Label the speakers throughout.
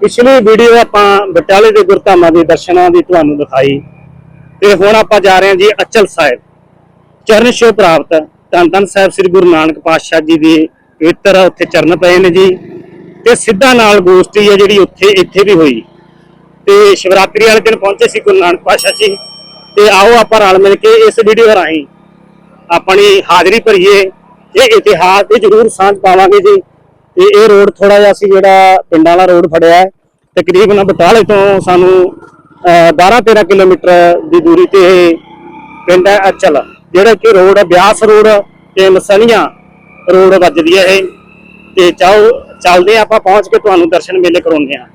Speaker 1: ਪਿਛਲੀ ਵੀਡੀਓ ਆਪਾਂ ਬਟਾਲੇ ਦੇ ਗੁਰਧਾਮਾਂ ਦੇ ਦਰਸ਼ਨਾਂ ਦੀ ਤੁਹਾਨੂੰ ਦਿਖਾਈ। ਤੇ ਹੁਣ ਆਪਾਂ ਜਾ ਰਹੇ ਹਾਂ ਜੀ ਅਚਲ ਸਾਹਿਬ। ਚਰਨ ਛੋਹ ਪ੍ਰਾਪਤ। ਧੰਨ ਧੰਨ ਸਾਹਿਬ ਸ੍ਰੀ ਗੁਰੂ ਨਾਨਕ ਪਾਤਸ਼ਾਹ ਜੀ ਦੇ ਪਵਿੱਤਰ ਉੱਥੇ ਚਰਨ ਪਏ ਨੇ ਜੀ। ਤੇ ਸਿੱਧਾ ਨਾਲ ਗੋਸ਼ਟੀ ਹੈ ਜਿਹੜੀ ਉੱਥੇ ਇੱਥੇ ਵੀ ਹੋਈ। ਤੇ ਸ਼ਿਵਰਾਤਰੀ ਵਾਲੇ ਦਿਨ ਪਹੁੰਚੇ ਸੀ ਗੁਰੂ ਨਾਨਕ ਪਾਤਸ਼ਾਹ ਜੀ। ਤੇ ਆਓ ਆਪਾਂ ਰਲ ਮਿਲ ਕੇ ਇਸ ਵੀਡੀਓ ਰਾਹੀਂ ਆਪਣੀ ਹਾਜ਼ਰੀ ਭਰੀਏ। ਇਹ ਇਤਿਹਾਸ ਤੇ ਜ਼ਰੂਰ ਸਾਂਝ ਪਾਵਾਂਗੇ ਜੀ। ਤੇ ਇਹ ਰੋਡ ਥੋੜਾ ਜਿਹਾ ਸੀ ਜਿਹੜਾ ਪਿੰਡਾਂ ਵਾਲਾ ਰੋਡ ਫੜਿਆ। ਹੈ ਤਕਰੀਬਨ ਬਟਾਲੇ ਤੋਂ ਸਾਨੂੰ 12-13 ਕਿਲੋਮੀਟਰ ਦੀ ਦੂਰੀ ਤੇ ਇਹ ਪਿੰਡ ਹੈ ਅਚਲ, ਜਿਹੜਾ ਕਿ ਰੋਡ ਹੈ, ਬਿਆਸ ਰੋਡ ਤੇ ਮਸਲੀਆਂ ਰੋਡ ਵੱਜਦੀ ਹੈ ਇਹ। ਤੇ ਚਾਹੋ ਚੱਲਦੇ ਹਾਂ, ਆਪਾਂ ਪਹੁੰਚ ਕੇ ਤੁਹਾਨੂੰ ਦਰਸ਼ਨ ਮੇਲੇ ਕਰਾਉਂਦੇ ਹਾਂ।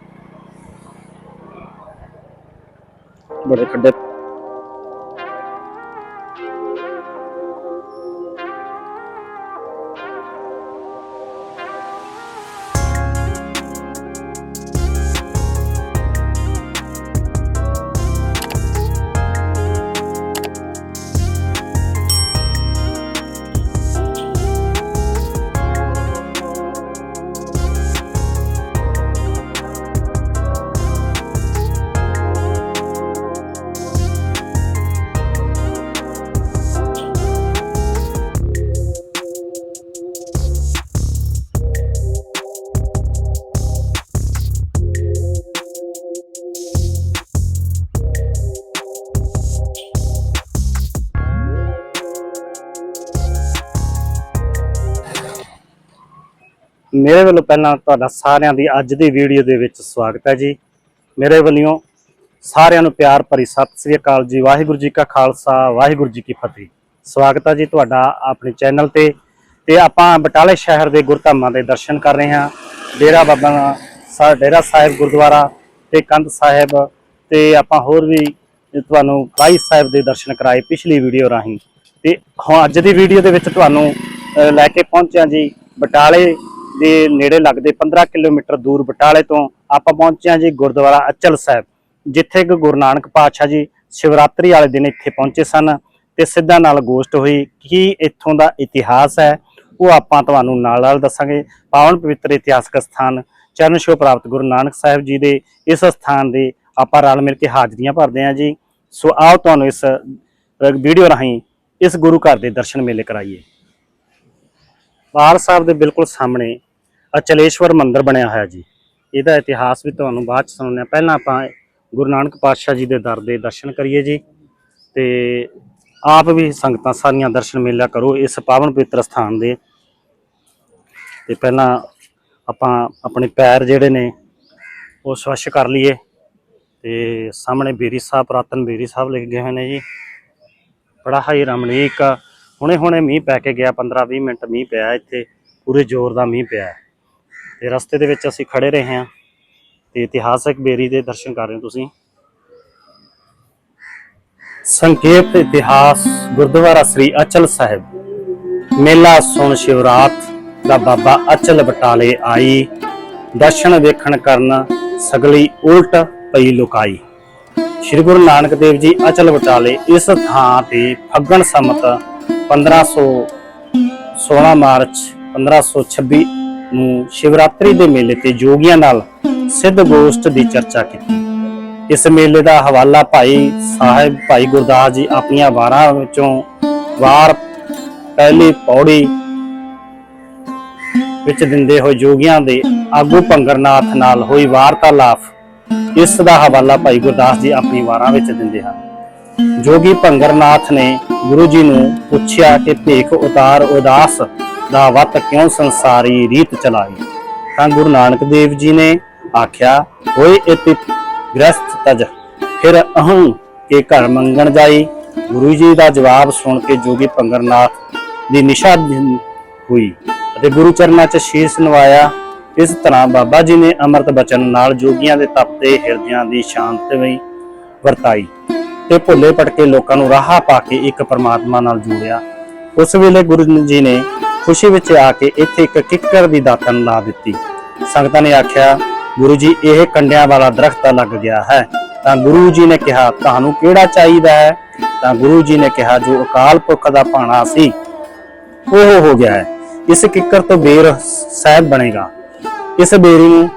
Speaker 1: ਬੜੇ ਖੱਡੇ ਮੇਰੇ ਵੱਲੋਂ ਪਹਿਲਾਂ ਤੁਹਾਡਾ ਸਾਰਿਆਂ ਦੀ ਅੱਜ ਦੀ ਵੀਡੀਓ ਦੇ ਵਿੱਚ ਸਵਾਗਤ ਹੈ ਜੀ। ਮੇਰੇ ਵੱਲੋਂ ਸਾਰਿਆਂ ਨੂੰ ਪਿਆਰ ਭਰੀ ਸਤਿ ਸ੍ਰੀ ਅਕਾਲ ਜੀ। ਵਾਹਿਗੁਰੂ ਜੀ ਕਾ ਖਾਲਸਾ, ਵਾਹਿਗੁਰੂ ਜੀ ਕੀ ਫਤਿਹ। ਸਵਾਗਤ ਹੈ ਜੀ ਤੁਹਾਡਾ ਆਪਣੇ ਚੈਨਲ ਤੇ ਤੇ ਆਪਾਂ ਬਟਾਲੇ ਸ਼ਹਿਰ ਦੇ ਗੁਰਧਾਮਾਂ ਦੇ ਦਰਸ਼ਨ ਕਰ ਰਹੇ ਹਾਂ। ਡੇਰਾ ਬਾਬਾ ਸਾਹਿਬ ਡੇਰਾ ਸਾਹਿਬ ਗੁਰਦੁਆਰਾ ਤੇ ਕੰਧ ਸਾਹਿਬ ਤੇ ਆਪਾਂ ਹੋਰ ਵੀ ਤੁਹਾਨੂੰ ਕਲਾਈ ਸਾਹਿਬ ਦੇ ਦਰਸ਼ਨ ਕਰਾਏ ਪਿਛਲੀ ਵੀਡੀਓ ਰਾਹੀਂ। ਤੇ ਹੁਣ ਅੱਜ ਦੀ ਵੀਡੀਓ ਦੇ ਵਿੱਚ ਤੁਹਾਨੂੰ ਲੈ ਕੇ ਪਹੁੰਚਿਆ ਜੀ ਬਟਾਲੇ ਦੇ ਨੇੜੇ ਲੱਗਦੇ 15 ਕਿਲੋਮੀਟਰ ਦੂਰ ਬਟਾਲੇ ਤੋਂ ਆਪਾਂ ਪਹੁੰਚੇ ਹਾਂ ਜੀ ਗੁਰਦੁਆਰਾ ਅਚਲ ਸਾਹਿਬ, ਜਿੱਥੇ ਕਿ ਗੁਰੂ ਨਾਨਕ ਪਾਤਸ਼ਾਹ ਜੀ ਸ਼ਿਵਰਾਤਰੀ ਵਾਲੇ ਦਿਨ ਇੱਥੇ ਪਹੁੰਚੇ ਸਨ ਤੇ ਸਿੱਧਾ ਨਾਲ ਗੋਸ਼ਟ ਹੋਈ ਕੀ ਇੱਥੋਂ ਦਾ ਇਤਿਹਾਸ ਹੈ, ਉਹ ਆਪਾਂ ਤੁਹਾਨੂੰ ਨਾਲ ਨਾਲ ਦੱਸਾਂਗੇ। ਪਾਵਨ ਪਵਿੱਤਰ ਇਤਿਹਾਸਕ ਸਥਾਨ ਚਰਨ ਛੋਹ ਪ੍ਰਾਪਤ ਗੁਰੂ ਨਾਨਕ ਸਾਹਿਬ ਜੀ ਦੇ ਇਸ ਸਥਾਨ ਦੇ ਆਪਾਂ ਰਲ ਮਿਲ ਕੇ ਹਾਜ਼ਰੀਆਂ ਭਰਦੇ ਹਾਂ ਜੀ। ਸੋ ਆਓ ਤੁਹਾਨੂੰ ਇਸ ਵੀਡੀਓ ਰਾਹੀਂ ਇਸ ਗੁਰੂ ਘਰ ਦੇ ਦਰਸ਼ਨ ਮੇਲੇ ਕਰਾਈਏ। ਬਾਹਰ ਸਾਹਿਬ ਦੇ ਬਿਲਕੁਲ ਸਾਹਮਣੇ ਅਚਲੇਸ਼ਵਰ ਮੰਦਿਰ ਬਣਿਆ ਹੋਇਆ ਜੀ। ਇਹਦਾ ਇਤਿਹਾਸ ਵੀ ਤੁਹਾਨੂੰ ਬਾਅਦ ਚ ਸੁਣਾਉਂਦੇ ਹਾਂ। ਪਹਿਲਾਂ ਆਪਾਂ ਗੁਰੂ ਨਾਨਕ ਪਾਤਸ਼ਾਹ ਜੀ ਦੇ ਦਰ ਦੇ ਦਰਸ਼ਨ ਕਰੀਏ ਜੀ। ਤੇ ਆਪ ਵੀ ਸੰਗਤਾਂ ਸਾਰੀਆਂ ਦਰਸ਼ਨ ਮੇਲਾ ਕਰੋ ਇਸ ਪਾਵਨ ਪਵਿੱਤਰ ਸਥਾਨ ਦੇ। ਤੇ ਪਹਿਲਾਂ ਆਪਾਂ ਆਪਣੇ ਪੈਰ ਜਿਹੜੇ ਨੇ ਉਹ ਸਵੱਛ ਕਰ ਲਈਏ। ਤੇ ਸਾਹਮਣੇ ਬੇਰੀ ਸਾਹਿਬ, ਪੁਰਾਤਨ ਬੇਰੀ ਸਾਹਿਬ ਲਿਖ ਗਏ ਹੋਏ ਨੇ ਜੀ। ਬੜਾ ਹੀ ਰਮਣੀਕ ਹੁਣੇ ਹੁਣੇ ਮੀਂਹ ਪੈ ਕੇ ਗਿਆ 15 20 ਮਿੰਟ ਮੀਂਹ ਪਿਆ ਇੱਥੇ। ਪੂਰੇ ਜ਼ੋਰ ਦਾ ਮੀਂਹ ਪਿਆ। ਤੇ ਰਸਤੇ ਦੇ ਵਿੱਚ ਅਸੀਂ ਖੜੇ ਰਹੇ ਹਾਂ ਤੇ ਇਤਿਹਾਸਕ ਬੇਰੀ ਦੇ ਦਰਸ਼ਨ ਕਰ ਰਹੇ ਹੋ ਤੁਸੀਂ। ਸੰਖੇਪ ਇਤਿਹਾਸ, ਗੁਰਦੁਆਰਾ ਸ੍ਰੀ ਅਚਲ ਸਾਹਿਬ। ਮੇਲਾ ਸੁਣ ਸ਼ਿਵਰਾਤ ਦਾ ਬਾਬਾ ਅਚਲ ਬਟਾਲੇ ਆਈ। ਦਰਸ਼ਨ ਵੇਖਣ ਕਰਨ ਸਗਲੀ ਉਲਟ ਪਈ ਲੁਕਾਈ। ਸ਼੍ਰੀ ਗੁਰੂ ਨਾਨਕ ਦੇਵ ਜੀ ਅਚਲ ਬਟਾਲੇ ਇਸ ਥਾਂ ਤੇ ਫੱਗਣ ਸਮਤ ਸੰਮਤ 1516 ਮਾਰਚ 1526 ਨੂੰ ਸ਼ਿਵਰਾਤਰੀ ਦੇ ਮੇਲੇ ਤੇ ਜੋਗੀਆਂ ਨਾਲ ਸਿੱਧ ਗੋਸ਼ਟ ਦੀ ਚਰਚਾ ਕੀਤੀ। ਇਸ ਮੇਲੇ ਦਾ ਹਵਾਲਾ ਭਾਈ ਸਾਹਿਬ, ਭਾਈ ਗੁਰਦਾਸ ਜੀ ਆਪਣੀਆਂ ਵਾਰਾਂ ਵਿੱਚੋਂ ਵਾਰ ਪਹਿਲੀ ਪੌੜੀ ਵਿੱਚ ਦਿੰਦੇ ਹੋਏ ਜੋਗੀਆਂ ਦੇ ਆਗੂ ਭੰਗਰਨਾਥ ਨਾਲ ਹੋਈ ਵਾਰਤਾਲਾਪ, ਇਸ ਦਾ ਹਵਾਲਾ ਭਾਈ ਗੁਰਦਾਸ ਜੀ ਆਪਣੀ ਵਾਰਾਂ ਵਿੱਚ ਦਿੰਦੇ ਹਨ। ਜੋਗੀ ਭੰਗਰਨਾਥ ਨੇ ਗੁਰੂ ਜੀ ਨੂੰ ਪੁੱਛਿਆ ਕਿ ਭੇਖ ਉਤਾਰ ਉਦਾਸ ਦਾ ਵਤ ਕਿਉਂ ਸੰਸਾਰੀ ਰੀਤ ਚਲਾਈ? ਤਾਂ ਗੁਰੂ ਨਾਨਕ ਦੇਵ ਜੀ ਨੇ ਆਖਿਆ, ਹੋਏ ਇਤਿ ਗ੍ਰਸਤ ਤਜ, ਫਿਰ ਅਹੰ ਕੇ ਘਰ ਮੰਗਣ ਜਾਈ? ਗੁਰੂ ਜੀ ਦਾ ਜਵਾਬ ਸੁਣ ਕੇ ਜੋਗੀ ਭੰਗਰਨਾਥ ਦੀ ਨਿਸ਼ਾ ਹੋਈ ਅਤੇ ਗੁਰੂ ਚਰਨਾਂ 'ਚ ਸ਼ੀਸ਼ ਨਵਾਇਆ ਇਸ ਤਰ੍ਹਾਂ ਬਾਬਾ ਜੀ ਨੇ ਅੰਮ੍ਰਿਤ ਬਚਨ ਨਾਲ ਜੋਗੀਆਂ ਦੇ ਤਪਤੇ ਹਿਰਦਿਆਂ ਦੀ ਸ਼ਾਂਤਮਈ ਵਰਤਾਈ ਤੇ ਭੁੱਲੇ ਭਟਕੇ ਲੋਕਾਂ ਨੂੰ ਰਾਹ ਪਾ ਕੇ ਇੱਕ ਪਰਮਾਤਮਾ ਨਾਲ ਜੋੜਿਆ। ਉਸ ਵੇਲੇ ਗੁਰੂ ਜੀ ਨੇ ਖੁਸ਼ੀ ਵਿੱਚ ਆ ਕੇ ਇੱਥੇ ਇੱਕ ਕਿੱਕਰ ਦੀ ਦਾਤਨ ਲਾ ਦਿੱਤੀ। ਸੰਗਤਾਂ ਨੇ ਆਖਿਆ, ਗੁਰੂ ਜੀ, ਇਹ ਕੰਡਿਆਂ ਵਾਲਾ ਦਰਖਤ ਲੱਗ ਗਿਆ ਹੈ। ਤਾਂ ਗੁਰੂ ਜੀ ਨੇ ਕਿਹਾ, ਤੁਹਾਨੂੰ ਕਿਹੜਾ ਚਾਹੀਦਾ ਹੈ? ਤਾਂ ਗੁਰੂ ਜੀ ਨੇ ਕਿਹਾ, ਜੋ ਅਕਾਲ ਪੁਰਖ ਦਾ ਭਾਣਾ ਸੀ, ਉਹ ਹੋ ਗਿਆ ਹੈ। ਇਸ ਕਿੱਕਰ ਤੋਂ ਬੇਰ ਸਾਹਿਬ ਬਣੇਗਾ। ਇਸ ਬੇਰੀ ਨੂੰ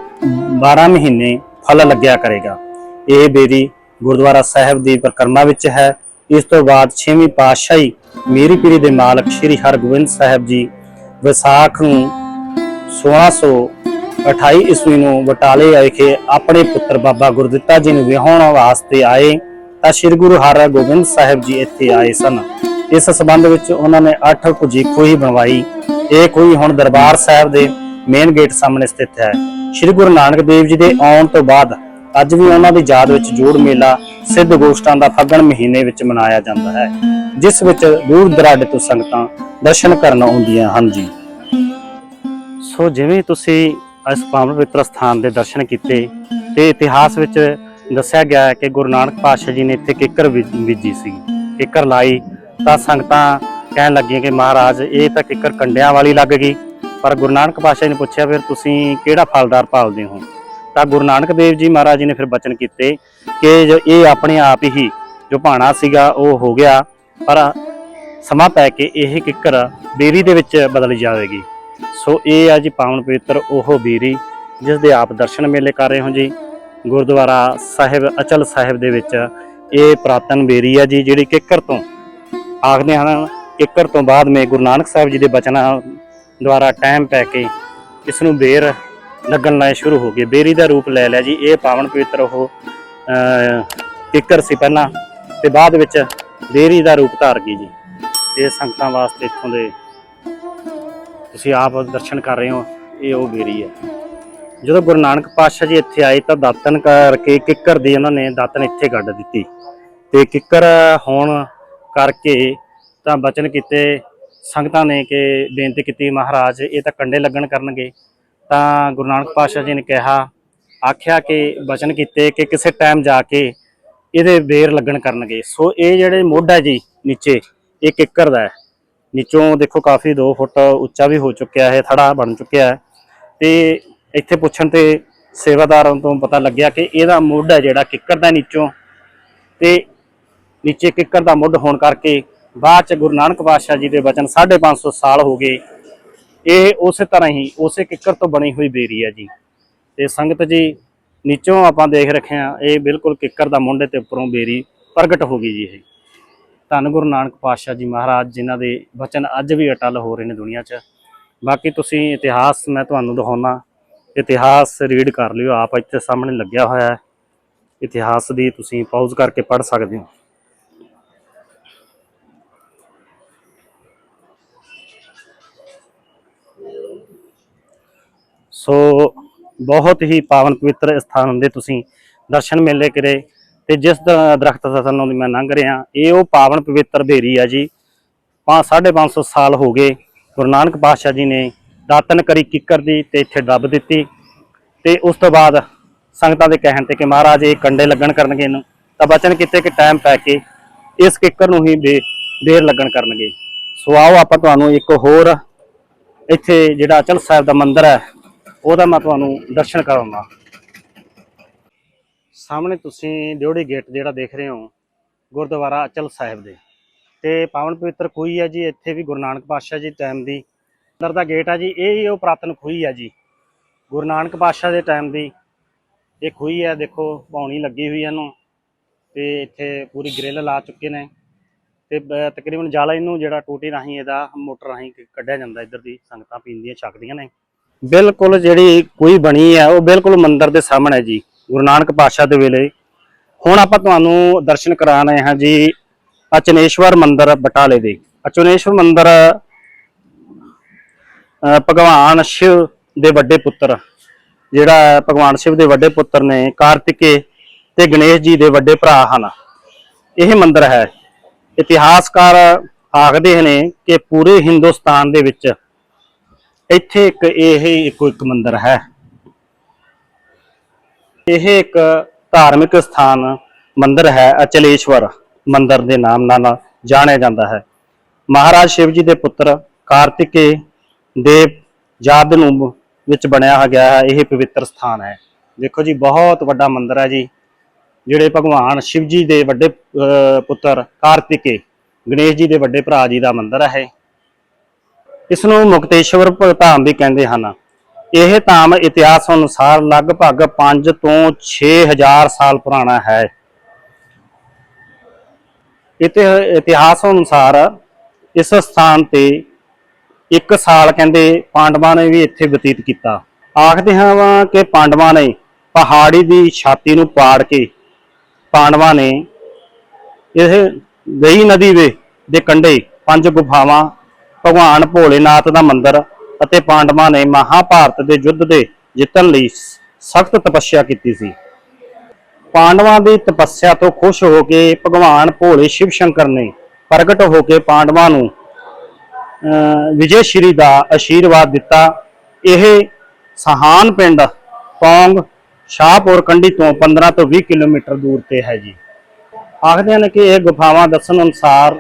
Speaker 1: 12 ਮਹੀਨੇ ਫਲ ਲੱਗਿਆ ਕਰੇਗਾ। ਇਹ ਬੇਰੀ ਗੁਰਦੁਆਰਾ ਸਾਹਿਬ ਦੀ ਪਰਿਕਰਮਾ ਵਿੱਚ ਹੈ। ਇਸ ਤੋਂ ਬਾਅਦ 6ਵੀਂ ਪਾਤਸ਼ਾਹੀ ਮੇਰੀ ਪੀਰੀ ਦੇ ਮਾਲਕ ਸ੍ਰੀ ਹਰਗੋਬਿੰਦ ਸਾਹਿਬ ਜੀ ਵਿਸਾਖ ਨੂੰ 1628 ਈਸਵੀ ਨੂੰ ਬਟਾਲੇ ਵਿਖੇ ਆਪਣੇ ਪੁੱਤਰ ਬਾਬਾ ਗੁਰਦਿੱਤਾ ਜੀ ਨੂੰ ਵਿਆਹਣ ਵਾਸਤੇ ਆਏ, ਤਾਂ ਸ੍ਰੀ ਗੁਰੂ ਹਰਗੋਬਿੰਦ ਸਾਹਿਬ ਜੀ ਇੱਥੇ ਆਏ ਸਨ। ਇਸ ਸਬੰਧ ਵਿੱਚ ਉਹਨਾਂ ਨੇ ਅੱਠ ਕੁਜੀ ਖੋਹੀ ਬਣਵਾਈ। ਇਹ ਖੂਹੀ ਹੁਣ ਦਰਬਾਰ ਸਾਹਿਬ ਦੇ ਮੇਨ ਗੇਟ ਸਾਹਮਣੇ ਸਥਿਤ ਹੈ। ਸ੍ਰੀ ਗੁਰੂ ਨਾਨਕ ਦੇਵ ਜੀ ਦੇ ਆਉਣ ਤੋਂ ਬਾਅਦ ਅੱਜ ਵੀ ਉਹਨਾਂ ਦੀ ਯਾਦ ਵਿੱਚ ਜੋੜ ਮੇਲਾ ਸਿੱਧ ਗੋਸ਼ਟਾਂ ਦਾ ਫੱਗਣ ਮਹੀਨੇ ਵਿੱਚ ਮਨਾਇਆ ਜਾਂਦਾ ਹੈ, ਜਿਸ ਵਿੱਚ ਦੂਰ ਦਰਾਡੇ ਤੋਂ ਸੰਗਤਾਂ ਦਰਸ਼ਨ ਕਰਨ ਆਉਂਦੀਆਂ ਹਨ ਜੀ। ਸੋ ਜਿਵੇਂ ਤੁਸੀਂ ਇਸ ਪਾਵਨ ਪਵਿੱਤਰ ਸਥਾਨ ਦੇ ਦਰਸ਼ਨ ਕੀਤੇ, ਤੇ ਇਤਿਹਾਸ ਵਿੱਚ ਦੱਸਿਆ ਗਿਆ ਹੈ ਕਿ ਗੁਰੂ ਨਾਨਕ ਪਾਤਸ਼ਾਹ ਜੀ ਨੇ ਇੱਥੇ ਕਿੱਕਰ ਬੀ- ਬੀਜੀ ਸੀ। ਕਿੱਕਰ ਲਾਈ ਤਾਂ ਸੰਗਤਾਂ ਕਹਿਣ ਲੱਗੀਆਂ ਕਿ ਮਹਾਰਾਜ, ਇਹ ਤਾਂ ਕਿੱਕਰ ਕੰਡਿਆਂ ਵਾਲੀ ਲੱਗ ਗਈ। ਪਰ ਗੁਰੂ ਨਾਨਕ ਪਾਤਸ਼ਾਹ ਜੀ ਨੇ ਪੁੱਛਿਆ, ਫਿਰ ਤੁਸੀਂ ਕਿਹੜਾ ਫਲਦਾਰ ਭਾਲਦੇ ਹੋ? ਤਾਂ ਗੁਰੂ ਨਾਨਕ ਦੇਵ ਜੀ ਮਹਾਰਾਜ ਜੀ ਨੇ ਫਿਰ ਬਚਨ ਕੀਤੇ ਕਿ ਜੋ ਇਹ ਆਪਣੇ ਆਪ ਹੀ ਜੋ ਭਾਣਾ ਸੀਗਾ ਉਹ ਹੋ ਗਿਆ, ਪਰ ਸਮਾਂ ਪੈ ਕੇ ਇਹ ਕਿੱਕਰ ਬੇਰੀ ਦੇ ਵਿੱਚ ਬਦਲ ਜਾਵੇਗੀ। ਸੋ ਇਹ ਆ ਜੀ ਪਾਵਨ ਪਵਿੱਤਰ ਉਹ ਬੀਰੀ ਜਿਸ ਦੇ ਆਪ ਦਰਸ਼ਨ ਮੇਲੇ ਕਰ ਰਹੇ ਹੋ ਜੀ। ਗੁਰਦੁਆਰਾ ਸਾਹਿਬ, ਅਚਲ ਸਾਹਿਬ ਦੇ ਵਿੱਚ ਇਹ ਪ੍ਰਾਤਨ ਬੇਰੀ ਆ ਜੀ, ਜਿਹੜੀ ਕਿੱਕਰ ਤੋਂ ਆਖਦੇ ਹਨ ਕਿੱਕਰ ਤੋਂ ਬਾਅਦ ਮੇ ਗੁਰੂ ਨਾਨਕ ਸਾਹਿਬ ਜੀ ਦੇ ਬਚਨਾਂ ਦੁਆਰਾ ਟਾਈਮ ਪੈ ਕੇ ਇਸ ਨੂੰ ਬੇਰ ਲੱਗਣ ਲਾਏ ਸ਼ੁਰੂ ਹੋ ਗਏ। ਬੇਰੀ ਦਾ ਰੂਪ ਲੈ ਲਿਆ ਜੀ ਇਹ ਪਾਵਨ ਪਵਿੱਤਰ ਉਹ ਅਹ, ਕਿੱਕਰ ਸੀ ਪਹਿਲਾਂ ਤੇ ਬਾਅਦ ਵਿੱਚ ਬੇਰੀ ਦਾ ਰੂਪ ਧਾਰ ਗਈ ਜੀ। ਇਹ ਸੰਗਤਾਂ ਵਾਸਤੇ ਇੱਥੋਂ ਦੇ ਤੁਸੀਂ ਆਪ ਦਰਸ਼ਨ ਕਰ ਰਹੇ ਹੋ ਇਹ ਉਹ ਬੇਰੀ ਹੈ। ਜਦੋਂ ਗੁਰੂ ਨਾਨਕ ਪਾਤਸ਼ਾਹ ਜੀ ਇੱਥੇ ਆਏ ਤਾਂ ਦਾਤਨ ਕਰਕੇ ਕਿੱਕਰ ਦੀ ਉਹਨਾਂ ਨੇ ਦਾਤਨ ਇੱਥੇ ਗੱਡ ਦਿੱਤੀ। ਤੇ ਕਿੱਕਰ ਹੋਣ ਕਰਕੇ ਤਾਂ ਬਚਨ ਕੀਤੇ ਸੰਗਤਾਂ ਨੇ ਕਿ ਬੇਨਤੀ ਕੀਤੀ ਮਹਾਰਾਜ ਇਹ ਤਾਂ ਕੰਡੇ ਲੱਗਣ ਕਰਨਗੇ। ਤਾਂ ਗੁਰੂ ਨਾਨਕ ਪਾਤਸ਼ਾਹ ਜੀ ਨੇ ਕਿਹਾ, ਆਖਿਆ ਕਿ ਬਚਨ ਕੀਤੇ ਕਿ ਕਿਸੇ ਟਾਈਮ ਜਾ ਕੇ ਇਹਦੇ ਬੇਰ ਲੱਗਣ ਕਰਨਗੇ। ਸੋ ਇਹ ਜਿਹੜੇ ਮੋਢ ਹੈ ਜੀ ਨੀਚੇ ਇਹ ਕਿੱਕਰ ਦਾ ਹੈ। ਨੀਚੋਂ ਦੇਖੋ ਕਾਫੀ 2 ਫੁੱਟ ਉੱਚਾ ਵੀ ਹੋ ਚੁੱਕਿਆ ਹੈ, ਥੜਾ ਬਣ ਚੁੱਕਿਆ ਹੈ। ਤੇ ਇੱਥੇ ਪੁੱਛਣ ਤੇ ਸੇਵਾਦਾਰਾਂ ਤੋਂ ਪਤਾ ਲੱਗਿਆ ਕਿ ਇਹਦਾ ਮੁੱਢ ਹੈ ਜਿਹੜਾ ਕਿੱਕਰ ਦਾ ਨੀਚੋਂ। ਤੇ ਨੀਚੇ ਕਿੱਕਰ ਦਾ ਮੁੱਢ ਹੋਣ ਕਰਕੇ ਬਾਅਦ ਚ ਗੁਰੂ ਨਾਨਕ ਪਾਤਸ਼ਾਹ ਜੀ ਦੇ ਬਚਨ 550 ਸਾਲ ਹੋ ਗਏ। ਇਹ ਉਸੇ ਤਰ੍ਹਾਂ ਹੀ, ਉਸੇ ਕਿੱਕਰ ਤੋਂ ਬਣੀ ਹੋਈ ਬੇਰੀ ਹੈ ਜੀ। ਤੇ ਸੰਗਤ ਜੀ, ਨੀਚੋਂ ਆਪਾਂ ਦੇਖ ਰੱਖੇ ਆ ਇਹ ਬਿਲਕੁਲ ਕਿੱਕਰ ਦਾ ਮੁੰਡੇ ਤੇ ਉੱਪਰੋਂ ਬੇਰੀ ਪ੍ਰਗਟ ਹੋ ਗਈ ਜੀ ਇਹ। ਧੰਨ ਗੁਰੂ ਨਾਨਕ ਪਾਤਸ਼ਾਹ ਜੀ ਮਹਾਰਾਜ, ਜਿਨ੍ਹਾਂ ਦੇ ਬਚਨ ਅੱਜ ਵੀ ਅਟਲ ਹੋ ਰਹੇ ਨੇ ਦੁਨੀਆ 'ਚ। ਬਾਕੀ ਤੁਸੀਂ ਇਤਿਹਾਸ ਮੈਂ ਤੁਹਾਨੂੰ ਦਿਖਾਉਣਾ ਇਤਿਹਾਸ ਰੀਡ ਕਰ ਲਿਓ, ਆਪ ਇੱਥੇ ਸਾਹਮਣੇ ਲੱਗਿਆ ਹੋਇਆ ਹੈ। ਇਤਿਹਾਸ ਦੀ ਤੁਸੀਂ ਪਾਉਜ਼ ਕਰਕੇ ਪੜ੍ਹ ਸਕਦੇ ਹੋ। ਸੋ ਬਹੁਤ ਹੀ ਪਾਵਨ ਪਵਿੱਤਰ ਸਥਾਨ ਦੇ ਤੁਸੀਂ ਦਰਸ਼ਨ ਮੇਲੇ ਕਰੇ ਤੇ ਜਿਸ ਦਰਖਤ ਦਾ ਸਾਨੂੰ ਮੈਂ ਲੰਘ ਰਿਹਾ, ਇਹ ਉਹ ਪਾਵਨ ਪਵਿੱਤਰ ਬੇਰੀ ਆ ਜੀ। 5 550 ਸਾਲ ਹੋ ਗਏ, ਗੁਰੂ ਨਾਨਕ ਪਾਤਸ਼ਾਹ ਜੀ ਨੇ ਦਾਤਨ ਕਰੀ ਕਿੱਕਰ ਦੀ ਤੇ ਇੱਥੇ ਦੱਬ ਦਿੱਤੀ ਤੇ ਉਸ ਤੋਂ ਬਾਅਦ ਸੰਗਤਾਂ ਦੇ ਕਹਿਣ ਤੇ ਕਿ ਮਹਾਰਾਜ ਇਹ ਕੰਡੇ ਲੱਗਣ ਕਰਨਗੇ ਇਹਨੂੰ, ਤਾਂ ਬਚਨ ਕੀਤੇ ਕਿ ਟਾਈਮ ਪੈ ਕੇ ਇਸ ਕਿੱਕਰ ਨੂੰ ਹੀ ਬੇ ਦੇਰ ਲੱਗਣ ਕਰਨਗੇ। ਸੋ ਆਓ ਆਪਾਂ ਤੁਹਾਨੂੰ ਇੱਕ ਹੋਰ ਇੱਥੇ ਜਿਹੜਾ ਅਚਲ ਸਾਹਿਬ ਦਾ ਮੰਦਿਰ ਹੈ ਉਹਦਾ ਮੈਂ ਤੁਹਾਨੂੰ ਦਰਸ਼ਨ ਕਰਾਉਂਗਾ ਸਾਹਮਣੇ ਤੁਸੀਂ ਦਿਉੜੀ ਗੇਟ ਜਿਹੜਾ ਦੇਖ ਰਹੇ ਹੋ, ਗੁਰਦੁਆਰਾ ਅਚਲ ਸਾਹਿਬ ਦੇ। ਤੇ ਪਾਵਨ ਪਵਿੱਤਰ ਖੂਹੀ ਹੈ ਜੀ, ਇੱਥੇ ਵੀ ਗੁਰੂ ਨਾਨਕ ਪਾਤਸ਼ਾਹ ਜੀ ਟਾਈਮ ਦੀ ਅੰਦਰ ਦਾ ਗੇਟ ਹੈ ਜੀ, ਇਹ ਹੀ ਉਹ ਪ੍ਰਾਤਨ ਖੂਹੀ ਹੈ ਜੀ। ਗੁਰੂ ਨਾਨਕ ਪਾਤਸ਼ਾਹ ਦੇ ਟਾਈਮ ਦੀ ਇਹ ਖੂਹੀ ਹੈ ਦੇਖੋ ਪੌਣੀ ਲੱਗੀ ਹੋਈ ਇਹਨੂੰ, ਤੇ ਇੱਥੇ ਪੂਰੀ ਗ੍ਰਿਲ ਲਾ ਚੁੱਕੇ ਨੇ। ਤੇ ਤਕਰੀਬਨ ਜਾਲਾ ਇਹਨੂੰ ਜਿਹੜਾ ਟੂਟੀ ਰਾਹੀਂ, ਇਹਦਾ ਮੋਟਰ ਰਾਹੀਂ ਕੱਢਿਆ ਜਾਂਦਾ ਇੱਧਰ ਦੀ, ਸੰਗਤਾਂ ਪੀਂਦੀਆਂ ਛਕਦੀਆਂ ਨੇ। ਬਿਲਕੁਲ ਜਿਹੜੀ ਕੋਈ ਬਣੀ ਹੈ ਉਹ ਬਿਲਕੁਲ ਮੰਦਿਰ ਦੇ ਸਾਹਮਣੇ ਹੈ ਜੀ, ਗੁਰੂ ਨਾਨਕ ਪਾਤਸ਼ਾਹ ਦੇ ਵੇਲੇ। ਹੁਣ ਆਪਾਂ ਤੁਹਾਨੂੰ ਦਰਸ਼ਨ ਕਰਾ ਰਹੇ ਹਾਂ ਜੀ, ਅਚਨੇਸ਼ਵਰ ਮੰਦਿਰ ਬਟਾਲੇ ਦੇ। ਅਚਨੇਸ਼ਵਰ ਮੰਦਿਰ ਭਗਵਾਨ ਸ਼ਿਵ ਦੇ ਵੱਡੇ ਪੁੱਤਰ, ਜਿਹੜਾ ਭਗਵਾਨ ਸ਼ਿਵ ਦੇ ਵੱਡੇ ਪੁੱਤਰ ਨੇ, ਕਾਰਤਿਕੇ ਤੇ ਗਣੇਸ਼ ਜੀ ਦੇ ਵੱਡੇ ਭਰਾ ਹਨ। ਇਹ ਮੰਦਿਰ ਹੈ। ਇਤਿਹਾਸਕਾਰ ਆਖਦੇ ਨੇ ਕਿ ਪੂਰੇ ਹਿੰਦੁਸਤਾਨ ਦੇ ਵਿੱਚ ਇੱਥੇ ਇੱਕ ਇਹ ਇੱਕੋ ਇੱਕ ਮੰਦਿਰ ਹੈ। ਇਹ ਇੱਕ ਧਾਰਮਿਕ ਸਥਾਨ ਮੰਦਿਰ ਹੈ, ਅਚਲੇਸ਼ਵਰ ਮੰਦਿਰ ਦੇ ਨਾਮ ਨਾਲ ਜਾਣਿਆ ਜਾਂਦਾ ਹੈ। ਮਹਾਰਾਜ ਸ਼ਿਵ ਜੀ ਦੇ ਪੁੱਤਰ ਕਾਰਤਿਕੇ ਦੇ ਯਾਦ ਨੂੰ ਵਿੱਚ ਬਣਿਆ ਗਿਆ ਹੈ, ਇਹ ਪਵਿੱਤਰ ਸਥਾਨ ਹੈ। ਦੇਖੋ ਜੀ, ਬਹੁਤ ਵੱਡਾ ਮੰਦਿਰ ਹੈ ਜੀ, ਜਿਹੜੇ ਭਗਵਾਨ ਸ਼ਿਵ ਜੀ ਦੇ ਵੱਡੇ ਪੁੱਤਰ ਕਾਰਤਿਕੇ, ਗਣੇਸ਼ ਜੀ ਦੇ ਵੱਡੇ ਭਰਾ ਜੀ ਦਾ ਮੰਦਿਰ ਹੈ ਇਸ ਨੂੰ ਮੁਕਤੇਸ਼ਵਰ ਭ- ਧਾਮ ਵੀ ਕਹਿੰਦੇ ਹਨ। ਇਹ ਧਾਮ ਇਤਿਹਾਸ ਅਨੁਸਾਰ ਲਗਭਗ 5 ਤੋਂ 6000 ਸਾਲ ਪੁਰਾਣਾ ਹੈ। ਇਤੇ ਇਤਿਹਾਸ ਅਨੁਸਾਰ ਇਸ ਸਥਾਨ ਤੇ ਇੱਕ ਸਾਲ ਕਹਿੰਦੇ ਪਾਂਡਵਾਂ ਨੇ ਵੀ ਇੱਥੇ ਬਤੀਤ ਕੀਤਾ। ਆਖਦੇ ਹਾਂ ਵਾ ਕਿ ਪਾਂਡਵਾਂ ਨੇ ਪਹਾੜੀ ਦੀ ਛਾਤੀ ਨੂੰ ਪਾੜ ਕੇ ਪਾਂਡਵਾਂ ਨੇ ਇਹ ਗਈ ਨਦੀ ਦੇ ਕੰਢੇ ਪੰਜ ਗੁਫਾਵਾਂ ਭਗਵਾਨ ਭੋਲੇਨਾਥ ਦਾ ਮੰਦਿਰ ਅਤੇ ਪਾਂਡਵਾਂ ਨੇ ਮਹਾਭਾਰਤ ਦੇ ਯੁੱਧ ਦੇ ਜਿੱਤਣ ਲਈ ਸਖਤ ਤਪੱਸਿਆ ਕੀਤੀ ਸੀ। ਪਾਂਡਵਾਂ ਦੀ ਤਪੱਸਿਆ ਤੋਂ ਖੁਸ਼ ਹੋ ਕੇ ਭਗਵਾਨ ਭੋਲੇ ਸ਼ਿਵ ਸ਼ੰਕਰ ਨੇ ਪ੍ਰਗਟ ਹੋ ਕੇ ਪਾਂਡਵਾਂ ਨੂੰ ਵਿਜੇ ਸ਼੍ਰੀ ਦਾ ਆਸ਼ੀਰਵਾਦ ਦਿੱਤਾ। ਇਹ ਸਹਾਨ ਪਿੰਡ ਪੌਂਗ ਸ਼ਾਹਪੁਰ ਕੰਢੀ ਤੋਂ 15 ਤੋਂ 20 ਕਿਲੋਮੀਟਰ ਦੂਰ ਤੇ ਹੈ ਜੀ। ਆਖਦੇ ਹਨ ਕਿ ਇਹ ਗੁਫਾਵਾਂ ਦੱਸਣ ਅਨੁਸਾਰ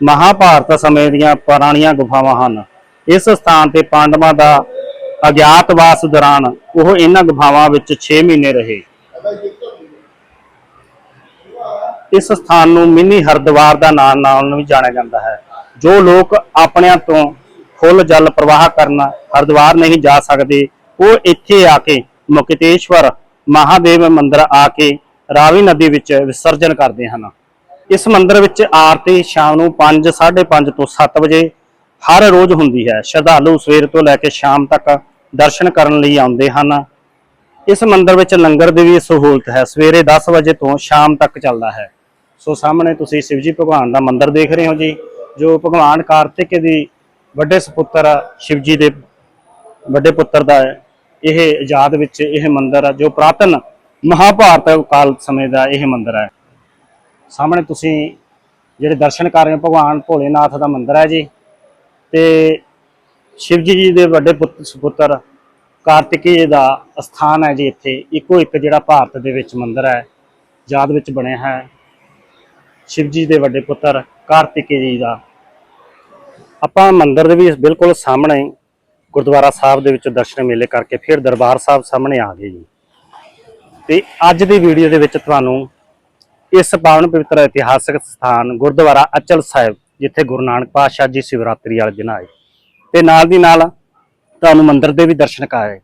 Speaker 1: ਮਹਾਭਾਰਤ ਸਮੇਂ ਦੀਆਂ ਪੁਰਾਣੀਆਂ ਗੁਫਾਵਾਂ ਹਨ। ਇਸ ਸਥਾਨ ਤੇ ਪਾਂਡਵਾਂ ਦਾ ਅਗਿਆਤਵਾਸ ਦੌਰਾਨ ਉਹ ਇਹਨਾਂ ਗੁਫਾਵਾਂ ਵਿੱਚ 6 ਮਹੀਨੇ ਰਹੇ। ਇਸ ਸਥਾਨ ਨੂੰ ਮਿੰਨੀ ਹਰਿਦੁਆਰ ਦਾ ਨਾਮ ਨਾਲ ਵੀ ਜਾਣਿਆ ਜਾਂਦਾ ਹੈ। ਜੋ ਲੋਕ ਆਪਣਿਆਂ ਤੋਂ ਖੁੱਲ ਜਲ ਪ੍ਰਵਾਹ ਕਰਨ ਹਰਿਦੁਆਰ ਨਹੀਂ ਜਾ ਸਕਦੇ, ਉਹ ਇੱਥੇ ਆ ਕੇ ਮੁਕਤੇਸ਼ਵਰ ਮਹਾਦੇਵ ਮੰਦਿਰ ਆ ਕੇ ਰਾਵੀ ਨਦੀ ਵਿੱਚ ਵਿਸਰਜਨ ਕਰਦੇ ਹਨ। ਇਸ ਮੰਦਿਰ ਵਿੱਚ ਆਰਤੀ ਸ਼ਾਮ ਨੂੰ 5 5:30 ਤੋਂ 7 ਵਜੇ ਹਰ ਰੋਜ਼ ਹੁੰਦੀ ਹੈ। ਸ਼ਰਧਾਲੂ ਸਵੇਰ ਤੋਂ ਲੈ ਕੇ ਸ਼ਾਮ ਤੱਕ ਦਰਸ਼ਨ ਕਰਨ ਲਈ ਆਉਂਦੇ ਹਨ। ਇਸ ਮੰਦਿਰ ਵਿੱਚ ਲੰਗਰ ਦੀ ਵੀ ਸਹੂਲਤ ਹੈ। ਸਵੇਰੇ 10 ਵਜੇ ਤੋਂ ਸ਼ਾਮ ਤੱਕ ਚੱਲਦਾ ਹੈ। ਸੋ ਸਾਹਮਣੇ ਤੁਸੀਂ ਸ਼ਿਵਜੀ ਭਗਵਾਨ ਦਾ ਮੰਦਿਰ ਦੇਖ ਰਹੇ ਹੋ ਜੀ, ਜੋ ਭਗਵਾਨ ਕਾਰਤਿਕ ਦੀ ਵੱਡੇ ਸੁਪੁੱਤਰ ਸ਼ਿਵਜੀ ਦੇ ਵੱਡੇ ਪੁੱਤਰ ਦਾ ਹੈ। ਇਹ ਆਜ਼ਾਦ ਵਿੱਚ ਇਹ ਮੰਦਿਰ ਹੈ, ਜੋ ਪ੍ਰਾਤਨ ਮਹਾਭਾਰਤ ਕਾਲ ਸਮੇਂ ਦਾ ਇਹ ਮੰਦਿਰ ਹੈ। ਸਾਹਮਣੇ ਤੁਸੀਂ ਜਿਹੜੇ ਦਰਸ਼ਨ ਕਰ ਰਹੇ ਹੋ, ਭਗਵਾਨ ਭੋਲੇਨਾਥ ਦਾ ਮੰਦਿਰ ਹੈ ਜੀ। ਤੇ ਸ਼ਿਵਜੀ ਜੀ ਦੇ ਵੱਡੇ ਪੁੱਤ, ਸੁਪੁੱਤਰ ਕਾਰਤਿਕੀ ਦਾ ਸਥਾਨ ਹੈ ਜੀ ਇੱਥੇ। ਇੱਕੋ ਇੱਕ ਜਿਹੜਾ ਭਾਰਤ ਦੇ ਵਿੱਚ ਮੰਦਿਰ ਹੈ, ਯਾਦ ਵਿੱਚ ਬਣਿਆ ਹੈ। ਸ਼ਿਵਜੀ ਦੇ ਵੱਡੇ ਪੁੱਤਰ ਕਾਰਤਿਕੀ ਜੀ ਦਾ। ਆਪਾਂ ਮੰਦਿਰ ਦੇ ਵੀ ਬਿਲਕੁਲ ਸਾਹਮਣੇ ਗੁਰਦੁਆਰਾ ਸਾਹਿਬ ਦੇ ਵਿੱਚ ਦਰਸ਼ਨ ਮੇਲੇ ਕਰਕੇ ਫਿਰ ਦਰਬਾਰ ਸਾਹਿਬ ਸਾਹਮਣੇ ਆ ਗਏ ਜੀ। ਤੇ ਅੱਜ ਦੀ ਵੀਡੀਓ ਦੇ ਵਿੱਚ ਤੁਹਾਨੂੰ ਇਸ ਪਾਵਨ ਪਵਿੱਤਰ ਇਤਿਹਾਸਕ ਸਥਾਨ ਗੁਰਦੁਆਰਾ ਅਚਲ ਸਾਹਿਬ, ਜਿੱਥੇ ਗੁਰੂ ਨਾਨਕ ਪਾਤਸ਼ਾਹ ਜੀ ਸ਼ਿਵਰਾਤਰੀ ਵਾਲੇ ਦਿਨ ਆਏ। ਤੇ ਨਾਲ ਦੀ ਨਾਲ ਤੁਹਾਨੂੰ ਮੰਦਿਰ ਦੇ ਵੀ ਦਰਸ਼ਨ ਕਰਾਏ,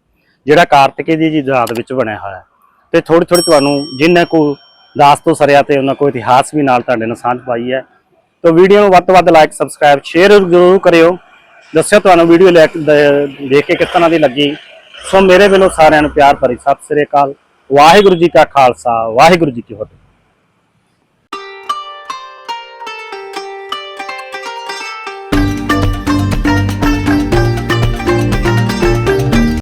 Speaker 1: ਜਿਹੜਾ ਕਾਰਤਿਕੇ ਦੀ ਜੀ ਯਾਦ ਵਿੱਚ ਬਣਿਆ ਹੋਇਆ ਹੈ। ਤੇ ਥੋੜੀ ਥੋੜੀ ਤੁਹਾਨੂੰ ਜਿੰਨਾ ਕੋ ਦਾਸ ਤੋਂ ਸਰਿਆ ਤੇ ਉਹਨਾਂ ਕੋ ਇਤਿਹਾਸ ਵੀ ਨਾਲ ਤੁਹਾਡੇ ਨਾਲ ਸਾਂਝ ਪਾਈ ਹੈ। ਤਾਂ ਵੀਡੀਓ ਨੂੰ ਵੱਧ ਤੋਂ ਵੱਧ ਲਾਈਕ ਸਬਸਕ੍ਰਾਈਬ ਸ਼ੇਅਰ ਜ਼ਰੂਰ ਕਰਿਓ। ਦੱਸਿਓ ਤੁਹਾਨੂੰ ਵੀਡੀਓ ਲੈ ਕੇ, ਦੇਖ ਕੇ ਕਿਸ ਤਰ੍ਹਾਂ ਦੀ ਲੱਗੀ। ਸੋ ਮੇਰੇ ਵੱਲੋਂ ਸਾਰਿਆਂ ਨੂੰ ਪਿਆਰ ਭਰੀ ਸਤਿ ਸ੍ਰੀ ਅਕਾਲ। ਵਾਹਿਗੁਰੂ ਜੀ ਕਾ ਖਾਲਸਾ, ਵਾਹਿਗੁਰੂ ਜੀ ਕੀ ਫਤਿਹ।